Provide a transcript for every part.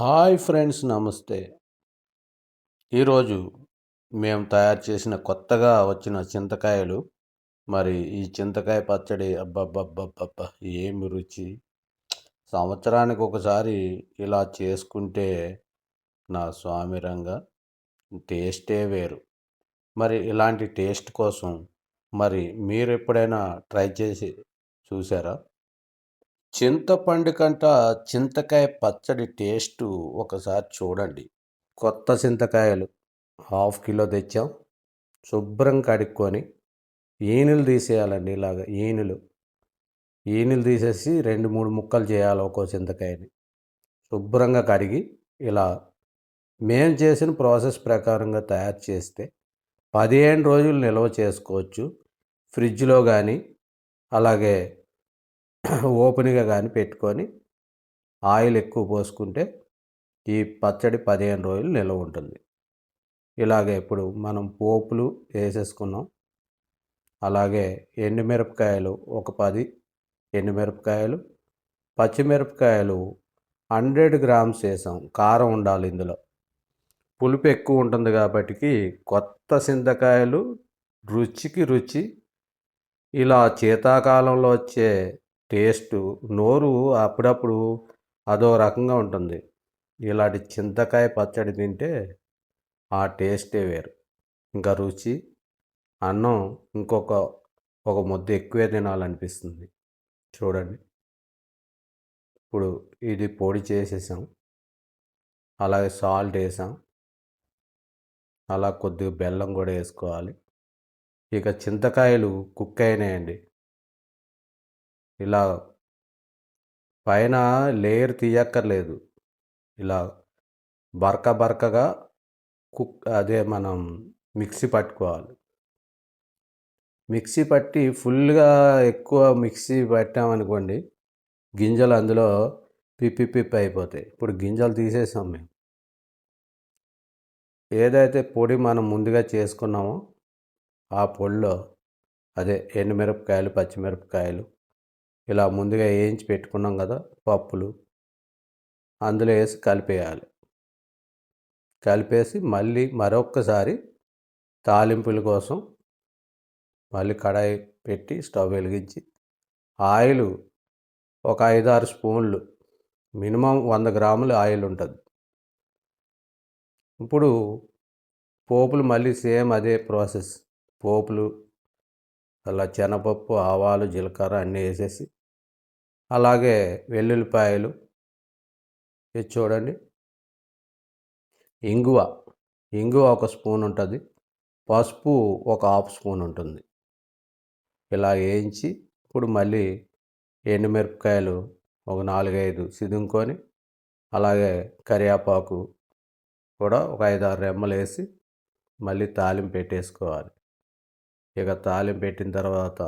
Hi friends నమస్తే. ఈరోజు మేము తయారు చేసిన కొత్తగా వచ్చిన చింతకాయలు. మరి ఈ చింతకాయ పచ్చడి అబ్బబ్బబ్బబ్బబ్బ ఏమి రుచి. సంవత్సరానికి ఒకసారి ఇలా చేసుకుంటే నా స్వామి స్వామిరంగా టేస్టే వేరు. మరి ఇలాంటి టేస్ట్ కోసం మరి మీరు ఎప్పుడైనా ట్రై చేసి చూసారా? చింతపండు కంట చింతకాయ పచ్చడి టేస్టు ఒకసారి చూడండి. కొత్త చింతకాయలు హాఫ్ కిలో తెచ్చాం. శుభ్రం కడుక్కొని ఈనులు తీసేయాలండి ఇలాగ ఈనులు. ఈనులు తీసేసి రెండు మూడు ముక్కలు చేయాలి ఒక్కో చింతకాయని. శుభ్రంగా కడిగి ఇలా మేము చేసిన ప్రాసెస్ ప్రకారంగా తయారు చేస్తే పదిహేను రోజులు నిల్వ చేసుకోవచ్చు. ఫ్రిడ్జ్లో కానీ అలాగే ఓపెన్గా కానీ పెట్టుకొని ఆయిల్ ఎక్కువ పోసుకుంటే ఈ పచ్చడి పదిహేను రోజులు నిల్వ ఉంటుంది. ఇలాగే ఇప్పుడు మనం పోపులు వేసేసుకున్నాం. అలాగే ఎండుమిరపకాయలు ఒక పది ఎండుమిరపకాయలు పచ్చిమిరపకాయలు హండ్రెడ్ గ్రామ్స్ వేసాం. కారం ఉండాలి ఇందులో. పులుపు ఎక్కువ ఉంటుంది కాబట్టి కొత్త చింతకాయలు రుచికి రుచి ఇలా శీతాకాలంలో వచ్చే టేస్ట్ నోరు అప్పుడప్పుడు అదో రకంగా ఉంటుంది. ఇలాంటి చింతకాయ పచ్చడి తింటే ఆ టేస్టే వేరు. ఇంకా రుచి అన్నం ఇంకొక ఒక ముద్ద ఎక్కువే తినాలనిపిస్తుంది. చూడండి. ఇప్పుడు ఇది పొడి చేసేసాం. అలాగే సాల్ట్ వేసాం. అలా కొద్దిగా బెల్లం కూడా వేసుకోవాలి. ఇక చింతకాయలు కుక్ అయినాయండి. ఇలా పైన లేయర్ తీయక్కర్లేదు. ఇలా బరక బరకగా కుక్ అదే మనం మిక్సీ పట్టుకోవాలి. మిక్సీ పట్టి ఫుల్గా ఎక్కువ మిక్సీ పట్టామనుకోండి గింజలు అందులో పిప్పి పిప్పి అయిపోతాయి. ఇప్పుడు గింజలు తీసేసాం మేము. ఏదైతే పొడి మనం ముందుగా చేసుకున్నామో ఆ పొడిలో అదే ఎండుమిరపకాయలు పచ్చిమిరపకాయలు ఇలా ముందుగా వేయించి పెట్టుకున్నాం కదా పప్పులు. అందులో వేసి కలిపేయాలి. కలిపేసి మళ్ళీ మరొక్కసారి తాలింపుల కోసం మళ్ళీ కడాయి పెట్టి స్టవ్ వెలిగించి ఆయిల్ ఒక ఐదారు స్పూన్లు మినిమం వంద గ్రాములు ఆయిల్ ఉంటుంది. ఇప్పుడు పోపులు మళ్ళీ సేమ్ అదే ప్రాసెస్. పోపులు అలా శనపప్పు ఆవాలు జీలకర్ర అన్నీ వేసేసి అలాగే వెల్లుల్లిపాయలు. ఇది చూడండి. ఇంగువ. ఇంగువ ఒక స్పూన్ ఉంటుంది. పసుపు ఒక హాఫ్ స్పూన్ ఉంటుంది. ఇలా వేయించి ఇప్పుడు మళ్ళీ ఎండుమిరపకాయలు ఒక నాలుగైదు సిదుంకొని అలాగే కరివేపాకు కూడా ఒక ఐదు ఆరు రెమ్మలు వేసి మళ్ళీ తాలింపు పెట్టేసుకోవాలి. ఇక తాలింపు పెట్టిన తర్వాత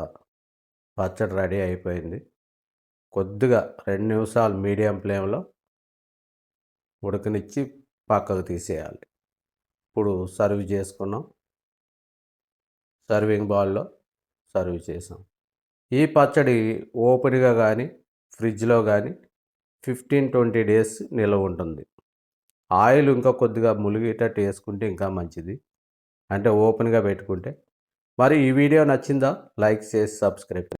పచ్చడి రెడీ అయిపోయింది. కొద్దిగా రెండు నిమిషాలు మీడియం ఫ్లేమ్లో ఉడకనిచ్చి పక్కకు తీసేయాలి. ఇప్పుడు సర్వ్ చేసుకున్నాం. సర్వింగ్ బౌల్లో సర్వ్ చేసాం. ఈ పచ్చడి ఓపెన్గా కానీ ఫ్రిడ్జ్లో కానీ ఫిఫ్టీన్ ట్వంటీ డేస్ నిల్వ ఉంటుంది. ఆయిల్ ఇంకా కొద్దిగా ములిగేటట్టు వేసుకుంటే ఇంకా మంచిది. అంటే ఓపెన్గా పెట్టుకుంటే. మరి ఈ వీడియో నచ్చిందా? లైక్ చేసి సబ్స్క్రైబ్